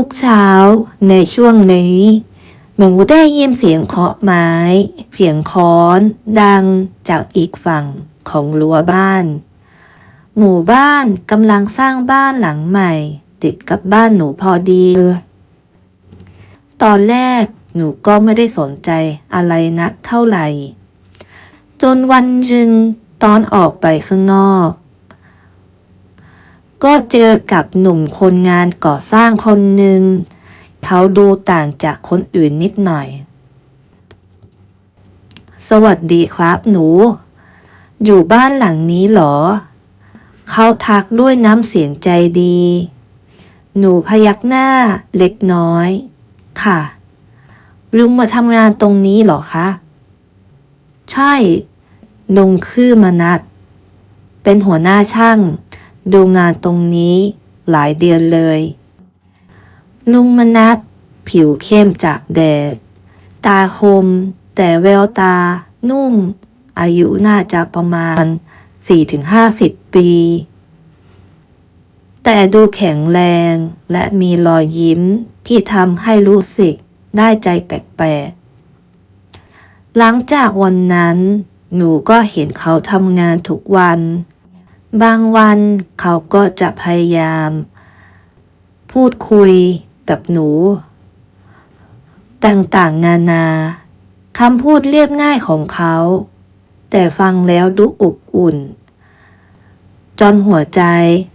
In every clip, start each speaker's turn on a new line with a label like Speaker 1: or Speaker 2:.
Speaker 1: ทุกเช้าในช่วงนี้ หนูได้ยินเสียงเคาะไม้ เสียงค้อน ดังจากอีกฝั่งของรั้วบ้าน หมู่บ้านกำลังสร้างบ้านหลังใหม่ ติดกับบ้านหนูพอดี ตอนแรกหนูก็ไม่ได้สนใจอะไรนักเท่าไหร่ จนวันหนึ่งตอนออกไปข้างนอก ก็เจอกับหนุ่มคนงานก่อสร้างคนหนึ่ง เขาดูต่างจากคนอื่นนิดหน่อย สวัสดีครับหนู อยู่บ้านหลังนี้เหรอ เขาทักด้วยน้ำเสียงใจดี หนูพยักหน้าเล็กน้อย ค่ะลุงมาทำงานตรงนี้เหรอคะ ใช่ลุงคือมนัด เป็นหัวหน้าช่าง ดูงานตรงนี้หลายเดือนเลย ลุงมนัดผิวเข้มจากแดด ตาคม แต่แววตา นุ่ม อายุน่าจะประมาณ 4-50 ปี แต่ดูแข็งแรงและมีรอยยิ้มที่ทำให้รู้สึกได้ใจแปลกๆ หลังจากวันนั้น หนูก็เห็นเขาทำงานทุกวัน บางวันเขาก็จะพยายาม พูดคุยกับหนู ต่างๆนานาคำพูดเรียบง่ายของเขา แต่ฟังแล้วดูอบอุ่น จนหัวใจ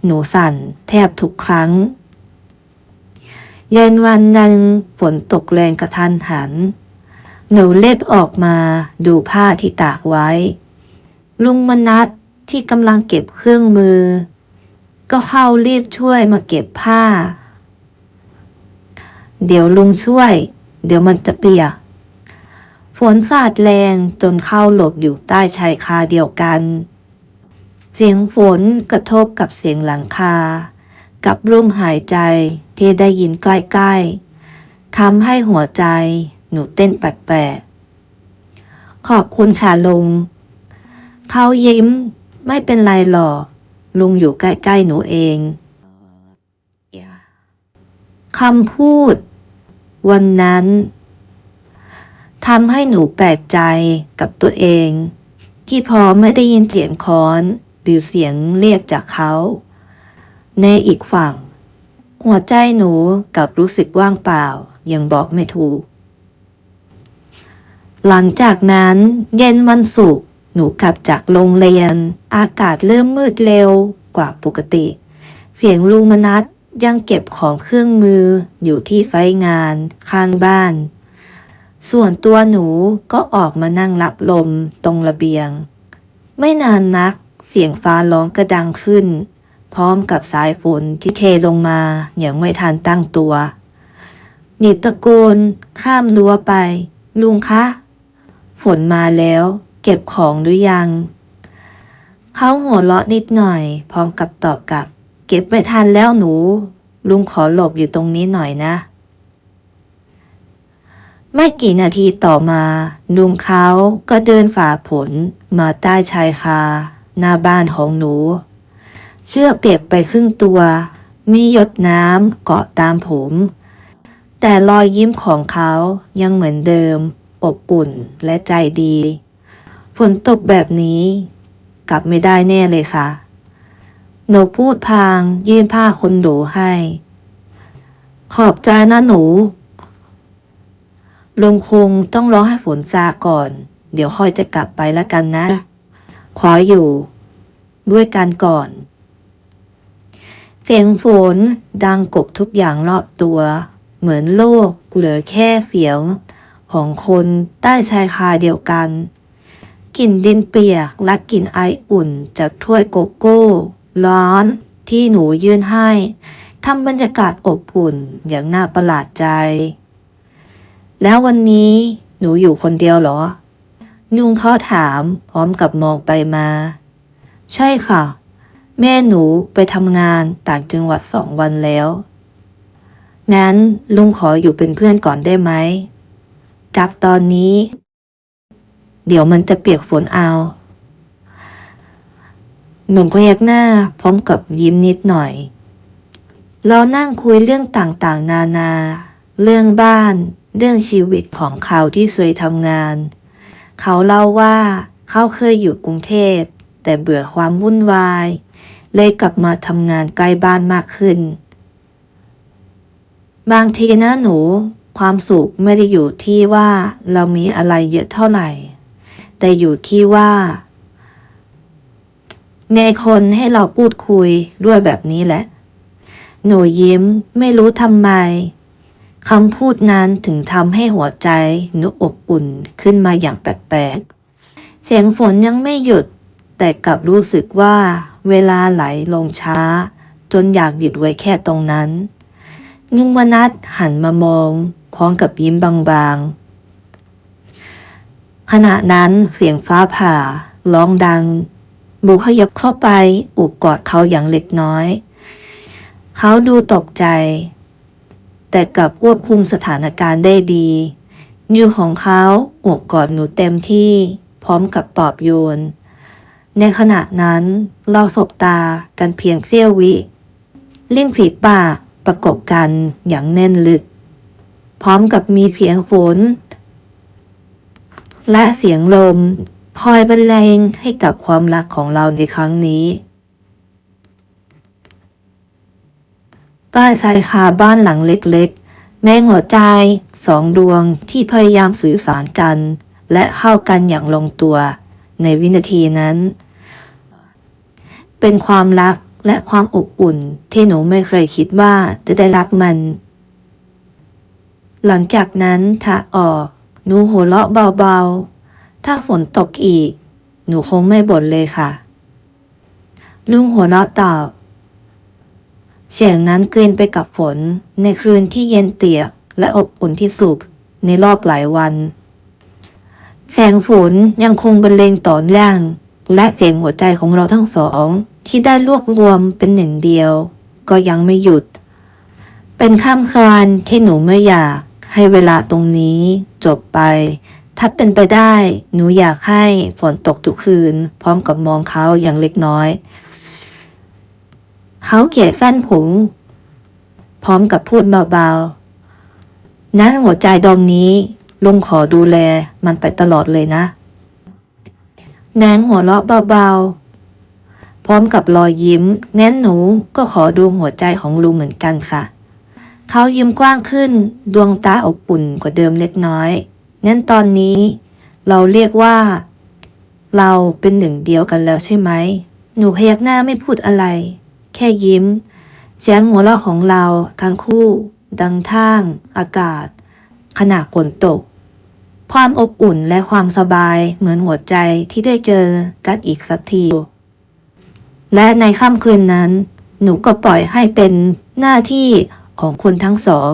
Speaker 1: หนูสั่นแทบทุกครั้ง เย็นวันหนึ่งฝนตกแรงกระทันหัน หนูเล็บออกมาดูผ้าที่ตากไว้ ลุงมนัด ที่กำลังเก็บเครื่องมือ ก็เข้ารีบช่วยมาเก็บผ้า เดี๋ยวลุงช่วย เดี๋ยวมันจะเปียก ฝนสาดแรงจนเข้าหลบอยู่ใต้ชายคาเดียวกัน เสียงฝนกระทบกับเสียงหลังคา กับลมหายใจที่ได้ยินใกล้ๆทำให้หัวใจหนูเต้นแปลกๆขอบคุณค่ะลุงเขายิ้ม ไม่เป็นไรหรอกลุงอยู่ใกล้ ๆ หนูเอง คำพูด วันนั้นทำให้หนูแปลกใจกับตัวเอง ที่พอไม่ได้ยินเสียงค้อน หรือเสียงเรียกจากเขา ในอีกฝั่ง หัวใจหนูกับรู้สึกว่างเปล่ายังบอกไม่ถูก หลังจากนั้นเย็นวันศุกร์ หนูกลับจากโรงเรียน อากาศเริ่มมืดเร็วกว่าปกติ เสียงลุงมนัสยังเก็บของเครื่องมืออยู่ที่ไฟงานข้างบ้าน ส่วนตัวหนูก็ออกมานั่งรับลมตรงระเบียง ไม่นานนักเสียงฟ้าร้องกระดังขึ้น พร้อมกับสายฝนที่เทลงมาอย่างไม่ทันตั้งตัวหนีตะโกนข้ามรั้วไป ลุงคะ ฝนมาแล้ว เก็บของหรือยัง เขาหัวเราะนิดหน่อย พร้อมกับตอบกลับ เก็บไม่ทันแล้วหนู ลุงขอหลบอยู่ตรงนี้หน่อยนะ ไม่กี่นาทีต่อมา ลุงเขาก็เดินฝ่าผลมาใต้ชายคา หน้าบ้านของหนู เชือกเปียกไปครึ่งตัว มีหยดน้ำเกาะตามผม แต่รอยยิ้มของเขายังเหมือนเดิม อบอุ่นและใจดี นตกแบบนี้ กลับไม่ได้แน่เลยค่ะ หนูพูดพาง ยื่นผ้าคนหนูให้ ขอบใจนะหนู ลุงคงต้องรอให้ฝนซาก่อน เดี๋ยวค่อยจะกลับไปแล้วกันนะ ขออยู่ ด้วยกันก่อน เสียงฝนดังกบทุกอย่างรอบตัว เหมือนโลกเหลือแค่เสียงของคนใต้ชายคาเดียวกัน กลิ่นดินเปียกและกลิ่นไออุ่นจากถ้วยโกโก้ ร้อนที่หนูยื่นให้ทำบรรยากาศอบอุ่นอย่างน่าประหลาดใจ แล้ววันนี้หนูอยู่คนเดียวเหรอ ยุงเขาถามพร้อมกับมองไปมา ใช่ค่ะ แม่หนูไปทำงานต่างจังหวัดสองวันแล้ว งั้นลุงขออยู่เป็นเพื่อนก่อนได้ไหมจากตอนนี้ เดี๋ยวมันจะเปียกฝนเอาหนุ่มก็ยักหน้าพร้อมกับยิ้มนิดหน่อย เรานั่งคุยเรื่องต่างๆ นานา เรื่องบ้าน เรื่องชีวิตของเขาที่เคยทำงาน เขาเล่าว่าเขาเคยอยู่กรุงเทพ แต่เบื่อความวุ่นวาย เลยกลับมาทำงานใกล้บ้านมากขึ้น บางทีนะหนู ความสุขไม่ได้อยู่ที่ว่าเรามีอะไรเยอะเท่าไหร่ แต่อยู่ที่ว่ามีคนให้เราพูดคุยด้วยแบบนี้แหละ หนูยิ้มไม่รู้ทำไมคำพูดนั้นถึงทำให้หัวใจหนูอบอุ่นขึ้นมาอย่างแปลกๆ เสียงฝนยังไม่หยุด แต่กลับรู้สึกว่าเวลาไหลลงช้า จนอยากหยุดไว้แค่ตรงนั้นนุ่มวนัทหันมามองพร้อมกับยิ้มบางๆ ขณะนั้นเสียงฟ้าผ่า ร้องดัง บูขยับเข้าไปอุบกอดเขาอย่างเล็กน้อย เขาดูตกใจ แต่กลับควบคุมสถานการณ์ได้ดีนิ้วของเขาอบกอดหนูเต็มที่พร้อมกับปลอบโยน ในขณะนั้นเราสบตากันเพียงเสี้ยววิลิ้นฝีปากประกบกันอย่างแน่นลึก พร้อมกับมีเสียงฝน และเสียงลมพลอยบรรเลงให้กับความรักของเราในครั้งนี้ใต้ชายคาบ้านหลังเล็กๆ แม้หัวใจสองดวงที่พยายามสื่อสารกัน และเข้ากันอย่างลงตัวในวินาทีนั้น เป็นความรักและความอบอุ่นที่หนูไม่เคยคิดว่าจะได้รับมัน หลังจากนั้นถ้าออก หนูหัวเราะเบาๆ ถ้าฝนตกอีก หนูคงไม่บ่นเลยค่ะ ลุงหัวเราะตอบเสียงนั้นกลืนไปกับฝน ในคืนที่เย็นเตียกและอบอุ่นที่สุดในรอบหลายวัน แสงฝนยังคงบรรเลงต่อเนื่องและเสียงหัวใจของเราทั้งสอง ที่ได้รวบรวมเป็นหนึ่งเดียว ก็ยังไม่หยุด เป็นข้ามคานที่หนูไม่อยาก ให้เวลาตรงนี้จบไป ถ้าเป็นไปได้ หนูอยากให้ฝนตกทุกคืน พร้อมกับมองเขาอย่างเล็กน้อยเขาเกลียดแฟนผมพร้อมกับพูดเบาๆ นั้นหัวใจดวงนี้ลุงขอดูแลมันไปตลอดเลยนะแนงหัวเราะเบาๆ พร้อมกับรอยยิ้มงั้นหนูก็ขอดูหัวใจของลุงเหมือนกันค่ะ เขายิ้มกว้างขึ้น ดวงตาอบอุ่นกว่าเดิมเล็กน้อยงั้นตอนนี้ เราเรียกว่า เราเป็นหนึ่งเดียวกันแล้วใช่ไหม หนูพยักหน้าไม่พูดอะไร แค่ยิ้ม เสียงหัวเราะของเราทั้งคู่ ดังท่าง อากาศ ขณะฝนตก ความอบอุ่นและความสบายเหมือนหัวใจที่ได้เจอกันอีกสักที และในค่ำคืนนั้น หนูก็ปล่อยให้เป็นหน้าที่ ของคนทั้งสอง